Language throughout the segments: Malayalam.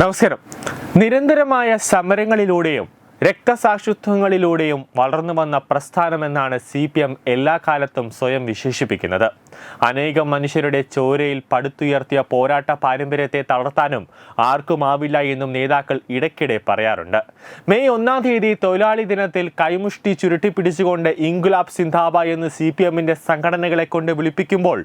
നമസ്കാരം. നിരന്തരമായ സമരങ്ങളിലൂടെയും രക്തസാക്ഷിത്വങ്ങളിലൂടെയും വളർന്നു വന്ന പ്രസ്ഥാനമെന്നാണ് സി പി എം എല്ലാ കാലത്തും സ്വയം വിശേഷിപ്പിക്കുന്നത്. അനേകം മനുഷ്യരുടെ ചോരയിൽ പടുത്തുയർത്തിയ പോരാട്ട പാരമ്പര്യത്തെ തളർത്താനും ആർക്കുമാവില്ല എന്നും നേതാക്കൾ ഇടയ്ക്കിടെ പറയാറുണ്ട്. മെയ് ഒന്നാം തീയതി തൊഴിലാളി ദിനത്തിൽ കൈമുഷ്ടി ചുരുട്ടിപ്പിടിച്ചുകൊണ്ട് ഇൻഗുലാബ് സിന്ധാബ എന്ന് സി പി എമ്മിന്റെ സംഘടനകളെ കൊണ്ട് വിളിപ്പിക്കുമ്പോൾ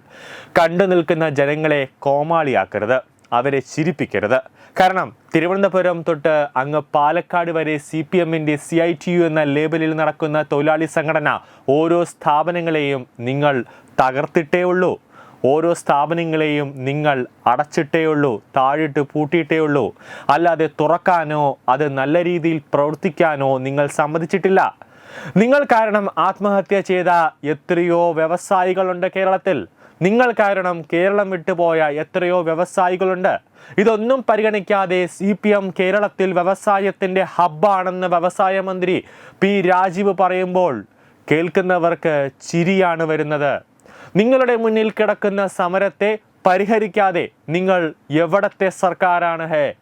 കണ്ടു നിൽക്കുന്ന ജനങ്ങളെ കോമാളിയാക്കരുത്. അവരെ ചിരിപ്പിക്കരുത്. കാരണം തിരുവനന്തപുരം തൊട്ട് അങ്ങ് പാലക്കാട് വരെ സി പി എമ്മിന്റെ സി ഐ ടി യു എന്ന ലേബലിൽ നടക്കുന്ന തൊഴിലാളി സംഘടന ഓരോ സ്ഥാപനങ്ങളെയും നിങ്ങൾ തകർത്തിട്ടേ ഉള്ളൂ. ഓരോ സ്ഥാപനങ്ങളെയും നിങ്ങൾ അടച്ചിട്ടേ ഉള്ളൂ താഴിട്ട് പൂട്ടിയിട്ടേ ഉള്ളൂ. അല്ലാതെ തുറക്കാനോ അത് നല്ല രീതിയിൽ പ്രവർത്തിക്കാനോ നിങ്ങൾ സമ്മതിച്ചിട്ടില്ല. നിങ്ങൾ കാരണം ആത്മഹത്യ ചെയ്ത എത്രയോ വ്യവസായികളുണ്ട് കേരളത്തിൽ. നിങ്ങൾ കാരണം കേരളം വിട്ടുപോയ എത്രയോ വ്യവസായികളുണ്ട്. ഇതൊന്നും പരിഗണിക്കാതെ സി പി എം കേരളത്തിൽ വ്യവസായത്തിന്റെ ഹബ്ബാണെന്ന് വ്യവസായ മന്ത്രി പി രാജീവ് പറയുമ്പോൾ കേൾക്കുന്നവർക്ക് ചിരിയാണ് വരുന്നത്. നിങ്ങളുടെ മുന്നിൽ കിടക്കുന്ന സമരത്തെ പരിഹരിക്കാതെ നിങ്ങൾ എവിടത്തെ സർക്കാരാണ് ഹേ?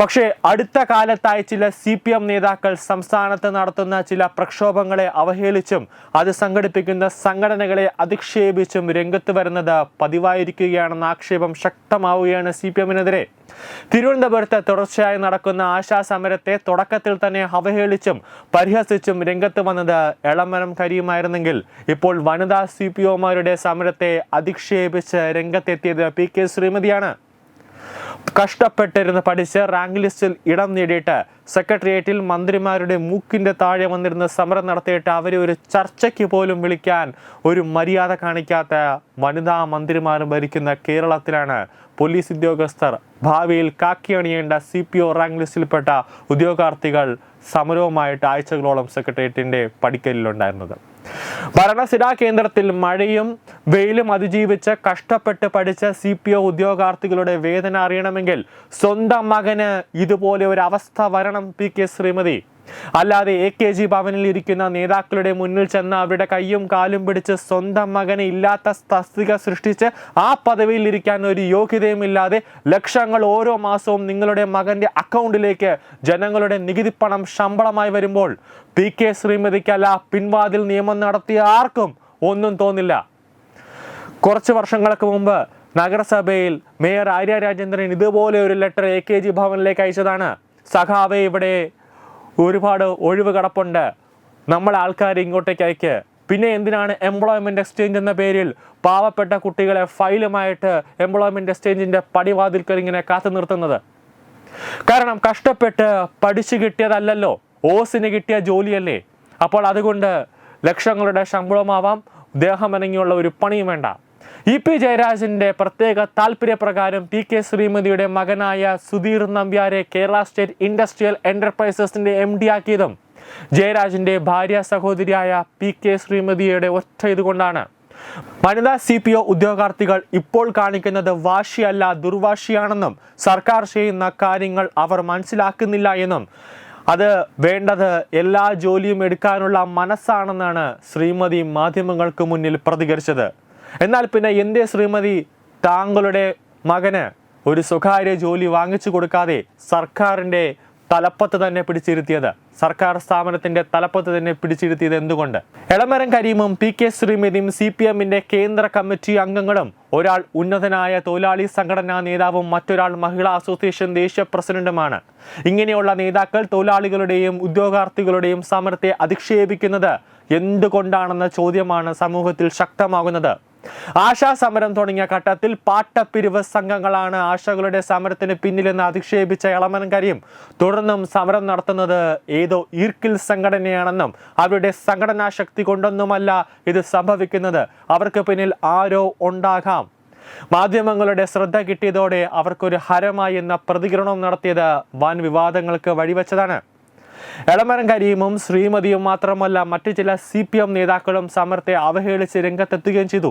പക്ഷേ അടുത്ത കാലത്തായി ചില സി പി എം നേതാക്കൾ സംസ്ഥാനത്ത് നടത്തുന്ന ചില പ്രക്ഷോഭങ്ങളെ അവഹേളിച്ചും അത് സംഘടിപ്പിക്കുന്ന സംഘടനകളെ അധിക്ഷേപിച്ചും രംഗത്ത് വരുന്നത് പതിവായിരിക്കുകയാണെന്ന ആക്ഷേപം ശക്തമാവുകയാണ് സി പി എമ്മിനെതിരെ. തിരുവനന്തപുരത്ത് തുടർച്ചയായി നടക്കുന്ന ആശാ സമരത്തെ തുടക്കത്തിൽ തന്നെ അവഹേളിച്ചും പരിഹസിച്ചും രംഗത്ത് വന്നത് എളമരം കരിയുമായിരുന്നെങ്കിൽ ഇപ്പോൾ വനിതാ സി പി ഒമാരുടെ സമരത്തെ അധിക്ഷേപിച്ച് രംഗത്തെത്തിയത് പി കെ ശ്രീമതിയാണ്. കഷ്ടപ്പെട്ടിരുന്ന് പഠിച്ച് റാങ്ക് ലിസ്റ്റിൽ ഇടം നേടിയിട്ട് സെക്രട്ടേറിയറ്റിൽ മന്ത്രിമാരുടെ മൂക്കിന്റെ താഴെ വന്നിരുന്ന് സമരം നടത്തിയിട്ട് അവരെ ഒരു ചർച്ചയ്ക്ക് പോലും വിളിക്കാൻ ഒരു മര്യാദ കാണിക്കാത്ത വനിതാ മന്ത്രിമാർ ഭരിക്കുന്ന കേരളത്തിലാണ് പോലീസ് ഉദ്യോഗസ്ഥർ ഭാവിയിൽ കാക്കിയണിയേണ്ട സി പി ഒ റാങ്ക് ലിസ്റ്റിൽപ്പെട്ട ഉദ്യോഗാർത്ഥികൾ സമരവുമായിട്ട് ആഴ്ചകളോളം സെക്രട്ടേറിയറ്റിന്റെ പടിക്കലിലുണ്ടായിരുന്നത് ഭരണസിരാ കേന്ദ്രത്തിൽ മഴയും വെയിലും അതിജീവിച്ച് കഷ്ടപ്പെട്ട് പഠിച്ച സി പി ഒ ഉദ്യോഗാർത്ഥികളുടെ വേദന അറിയണമെങ്കിൽ സ്വന്തം മകന് ഇതുപോലെ ഒരു അവസ്ഥ വരണം പി കെ ശ്രീമതി. അല്ലാതെ എ കെ ജി ഭവനിൽ ഇരിക്കുന്ന നേതാക്കളുടെ മുന്നിൽ ചെന്ന് അവരുടെ കൈയും കാലും പിടിച്ച് സ്വന്തം മകനെ ഇല്ലാത്ത തസ്തിക സൃഷ്ടിച്ച് ആ പദവിയിൽ ഇരിക്കാൻ ഒരു യോഗ്യതയും ഇല്ലാതെ ലക്ഷങ്ങൾ ഓരോ മാസവും നിങ്ങളുടെ മകന്റെ അക്കൗണ്ടിലേക്ക് ജനങ്ങളുടെ നികുതി പണം ശമ്പളമായി വരുമ്പോൾ പി കെ ശ്രീമതിക്കല്ല പിൻവാതിൽ നിയമം നടത്തിയ ആർക്കും ഒന്നും തോന്നില്ല. കുറച്ച് വർഷങ്ങൾക്ക് മുമ്പ് നഗരസഭയിൽ മേയർ ആര്യ രാജേന്ദ്രൻ ഇതുപോലെ ഒരു ലെറ്റർ എ കെ ജി ഭവനിലേക്ക് അയച്ചതാണ്. സഖാവെ ഇവിടെ ഒരുപാട് ഒഴിവ് കിടപ്പുണ്ട്. നമ്മൾ ആൾക്കാർ ഇങ്ങോട്ടേക്ക് അയക്ക്. പിന്നെ എന്തിനാണ് എംപ്ലോയ്മെന്റ് എക്സ്ചേഞ്ച് എന്ന പേരിൽ പാവപ്പെട്ട കുട്ടികളെ ഫയലുമായിട്ട് എംപ്ലോയ്മെന്റ് എക്സ്ചേഞ്ചിന്റെ പടിവാതിൽക്കൽ ഇങ്ങനെ കാത്തു നിർത്തുന്നത്? കാരണം കഷ്ടപ്പെട്ട് പഠിച്ചു കിട്ടിയതല്ലല്ലോ. ഓസിന് കിട്ടിയ ജോലിയല്ലേ. അപ്പോൾ അതുകൊണ്ട് ലക്ഷങ്ങളുടെ ശമ്പളമാവാം ദേഹമനങ്ങിയുള്ള ഒരു പണിയും വേണ്ട. ഇ പി ജയരാജന്റെ പ്രത്യേക താല്പര്യപ്രകാരം പി കെ ശ്രീമതിയുടെ മകനായ സുധീർ നമ്പ്യാരെ കേരള സ്റ്റേറ്റ് ഇൻഡസ്ട്രിയൽ എന്റർപ്രൈസസിന്റെ എം ഡി ആക്കിയതും ജയരാജന്റെ ഭാര്യ സഹോദരിയായ പി കെ ശ്രീമതിയുടെ ഒറ്റ ഇതുകൊണ്ടാണ്. വനിതാ സി പി ഒ ഉദ്യോഗാർത്ഥികൾ ഇപ്പോൾ കാണിക്കുന്നത് വാശിയല്ല ദുർവാശിയാണെന്നും സർക്കാർ ചെയ്യുന്ന കാര്യങ്ങൾ അവർ മനസ്സിലാക്കുന്നില്ല എന്നും. അത് വേണ്ടത് എല്ലാ ജോലിയും എടുക്കാനുള്ള മനസ്സാണെന്നാണ് ശ്രീമതി മാധ്യമങ്ങൾക്ക് മുന്നിൽ പ്രതികരിച്ചത്. എന്നാൽ പിന്നെ എന്തേ ശ്രീമതി താങ്കളുടെ മകന് ഒരു സ്വകാര്യ ജോലി വാങ്ങിച്ചു കൊടുക്കാതെ സർക്കാരിന്റെ തലപ്പത്ത് തന്നെ പിടിച്ചിരുത്തിയത് സർക്കാർ സ്ഥാപനത്തിന്റെ തലപ്പത്ത് തന്നെ പിടിച്ചിരുത്തിയത് എന്തുകൊണ്ട്? എളമരം കരീമും പി കെ ശ്രീമതിയും സി പി എമ്മിന്റെ കേന്ദ്ര കമ്മിറ്റി അംഗങ്ങളും ഒരാൾ ഉന്നതനായ തൊഴിലാളി സംഘടനാ നേതാവും മറ്റൊരാൾ മഹിളാ അസോസിയേഷൻ ദേശീയ പ്രസിഡന്റുമാണ്. ഇങ്ങനെയുള്ള നേതാക്കൾ തൊഴിലാളികളുടെയും ഉദ്യോഗാർത്ഥികളുടെയും സമരത്തെ അധിക്ഷേപിക്കുന്നത് എന്തുകൊണ്ടാണെന്ന ചോദ്യമാണ് സമൂഹത്തിൽ ശക്തമാകുന്നത്. ആശാ സമരം തുടങ്ങിയ ഘട്ടത്തിൽ പാട്ടപ്പിരിവ് സംഘങ്ങളാണ് ആശകളുടെ സമരത്തിന് പിന്നിലെന്ന് അധിക്ഷേപിച്ച ഇളമനങ്കരിയും തുടർന്നും സമരം നടത്തുന്നത് ഏതോ ഈർക്കിൽ സംഘടനയാണെന്നും അവരുടെ സംഘടനാ ശക്തി കൊണ്ടൊന്നുമല്ല ഇത് സംഭവിക്കുന്നത്. അവർക്ക് പിന്നിൽ ആരോ ഉണ്ടാകാം. മാധ്യമങ്ങളുടെ ശ്രദ്ധ കിട്ടിയതോടെ അവർക്കൊരു ഹരമായി എന്ന പ്രതികരണം നടത്തിയത് വൻ വിവാദങ്ങൾക്ക് വഴിവെച്ചതാണ്. എളമരം കരീമും ശ്രീമതിയും മാത്രമല്ല മറ്റു ചില സി പി എം നേതാക്കളും സമരത്തെ അവഹേളിച്ച് രംഗത്തെത്തുകയും ചെയ്തു.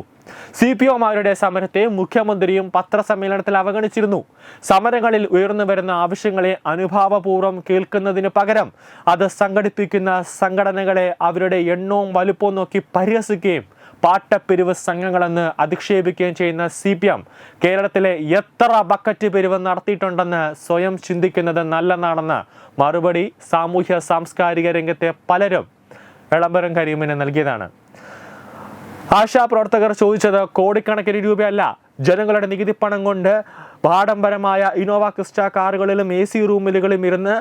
സി പി ഒമാരുടെ സമരത്തെ മുഖ്യമന്ത്രിയും പത്രസമ്മേളനത്തിൽ അവഗണിച്ചിരുന്നു. സമരങ്ങളിൽ ഉയർന്നു വരുന്ന ആവശ്യങ്ങളെ അനുഭാവപൂർവം കേൾക്കുന്നതിന് പകരം അത് സംഘടിപ്പിക്കുന്ന സംഘടനകളെ അവരുടെ എണ്ണവും വലുപ്പവും നോക്കി പരിഹസിക്കുകയും പാട്ടപ്പിരിവ് സംഘങ്ങളെന്ന് അധിക്ഷേപിക്കുകയും ചെയ്യുന്ന സി പി എം കേരളത്തിലെ എത്ര ബക്കറ്റ് പിരിവ് നടത്തിയിട്ടുണ്ടെന്ന് സ്വയം ചിന്തിക്കുന്നത് നല്ലതാണെന്ന് മറുപടി സാമൂഹ്യ സാംസ്കാരിക രംഗത്തെ പലരും വിളംബരം കരീമിന് നൽകിയതാണ്. ആശാ ആശാപ്രവർത്തകർ ചോദിച്ചത് കോടിക്കണക്കിന് രൂപയല്ല. ജനങ്ങളുടെ നികുതി പണം കൊണ്ട് ആഡംബരമായ ഇനോവ ക്രിസ്റ്റ കാറുകളിലും എ സി റൂമിലുകളും ഇരുന്ന്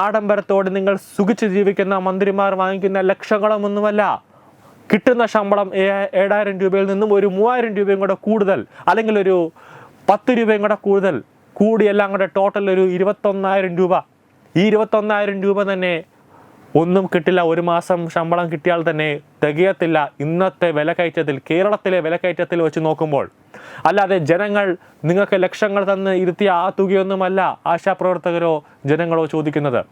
ആഡംബരത്തോടെ നിങ്ങൾ സുഖിച്ച് ജീവിക്കുന്ന മന്ത്രിമാർ വാങ്ങിക്കുന്ന ലക്ഷങ്ങളൊന്നുമല്ല. കിട്ടുന്ന ശമ്പളം ഏഴായിരം രൂപയിൽ നിന്നും ഒരു മൂവായിരം രൂപയും കൂടെ കൂടുതൽ അല്ലെങ്കിൽ ഒരു പത്ത് രൂപയും കൂടെ കൂടുതൽ കൂടി എല്ലാം കൂടെ ടോട്ടൽ ഒരു ഇരുപത്തൊന്നായിരം രൂപ. ഈ ഇരുപത്തൊന്നായിരം രൂപ തന്നെ ഒന്നും കിട്ടില്ല. ഒരു മാസം ശമ്പളം കിട്ടിയാൽ തന്നെ തികയത്തില്ല. ഇന്നത്തെ വിലക്കയറ്റത്തിൽ കേരളത്തിലെ വിലക്കയറ്റത്തിൽ വെച്ച് നോക്കുമ്പോൾ. അല്ലാതെ ജനങ്ങൾ നിങ്ങൾക്ക് ലക്ഷങ്ങൾ തന്ന് ഇരുത്തിയ ആ തുകയൊന്നുമല്ല ആശാപ്രവർത്തകരോ ജനങ്ങളോ ചോദിക്കുന്നത്.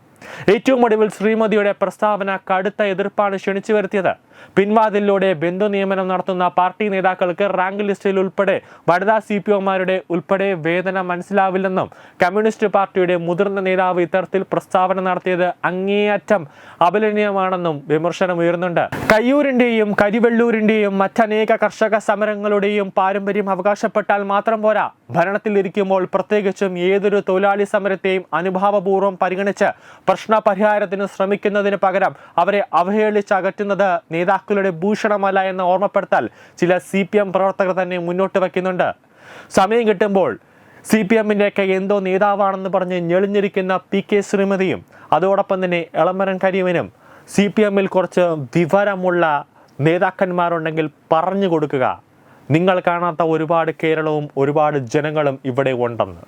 ഏറ്റവും ഒടുവിൽ ശ്രീമതിയുടെ പ്രസ്താവന കടുത്ത എതിർപ്പാണ് ക്ഷണിച്ചു വരുത്തിയത്. പിൻവാതിലൂടെ ബന്ധു നിയമനം നടത്തുന്ന പാർട്ടി നേതാക്കൾക്ക് റാങ്ക് ലിസ്റ്റിൽ ഉൾപ്പെടെ വനിതാ സി പി ഒമാരുടെ ഉൾപ്പെടെ വേദന മനസ്സിലാവില്ലെന്നും കമ്മ്യൂണിസ്റ്റ് പാർട്ടിയുടെ മുതിർന്ന നേതാവ് ഇത്തരത്തിൽ പ്രസ്താവന നടത്തിയത് അങ്ങേയറ്റം അപലനീയമാണെന്നും വിമർശനം ഉയർന്നുണ്ട് കയ്യൂരിന്റെയും കരിവെള്ളൂരിന്റെയും മറ്റനേക കർഷക സമരങ്ങളുടെയും പാരമ്പര്യം അവകാശപ്പെട്ടാൽ മാത്രം പോരാ. ഭരണത്തിലിരിക്കുമ്പോൾ പ്രത്യേകിച്ചും ഏതൊരു തൊഴിലാളി സമരത്തെയും അനുഭാവപൂർവം പരിഗണിച്ച് പ്രശ്ന പരിഹാരത്തിന് ശ്രമിക്കുന്നതിന് പകരം അവരെ അവഹേളിച്ചകറ്റുന്നത് നേതാക്കളുടെ ഭൂഷണമല്ല എന്ന് ഓർമ്മപ്പെടുത്താൻ ചില സി പി എം പ്രവർത്തകർ തന്നെ മുന്നോട്ട് വയ്ക്കുന്നുണ്ട്. സമയം കിട്ടുമ്പോൾ സി പി എമ്മിന്റെയൊക്കെ എന്തോ നേതാവാണെന്ന് പറഞ്ഞ് ഞെളിഞ്ഞിരിക്കുന്ന പി കെ ശ്രീമതിയും അതോടൊപ്പം തന്നെ എളമരൻ കരീമനും സി പി എമ്മിൽ കുറച്ച് വിവരമുള്ള നേതാക്കന്മാരുണ്ടെങ്കിൽ പറഞ്ഞു കൊടുക്കുക. നിങ്ങൾ കാണാത്ത ഒരുപാട് കേരളവും ഒരുപാട് ജനങ്ങളും ഇവിടെ ഉണ്ടെന്ന്.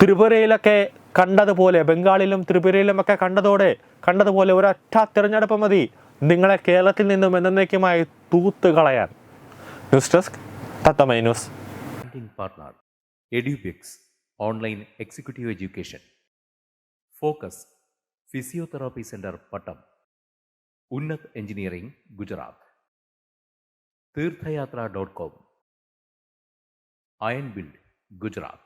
ത്രിപുരയിലൊക്കെ കണ്ടതുപോലെ ബംഗാളിലും ത്രിപുരയിലുമൊക്കെ കണ്ടതോടെ കണ്ടതുപോലെ ഒരൊറ്റ തിരഞ്ഞെടുപ്പ് മതി. നിങ്ങളെ കേരളത്തിൽ നിന്നും എന്നേക്കുമായി തൂത്ത് കളയാൻ. News desk Thathamai news. Online executive education focus physiotherapy centre Pattom Unnath engineering Gujarat Theerthayathra dot com iron build Gujarat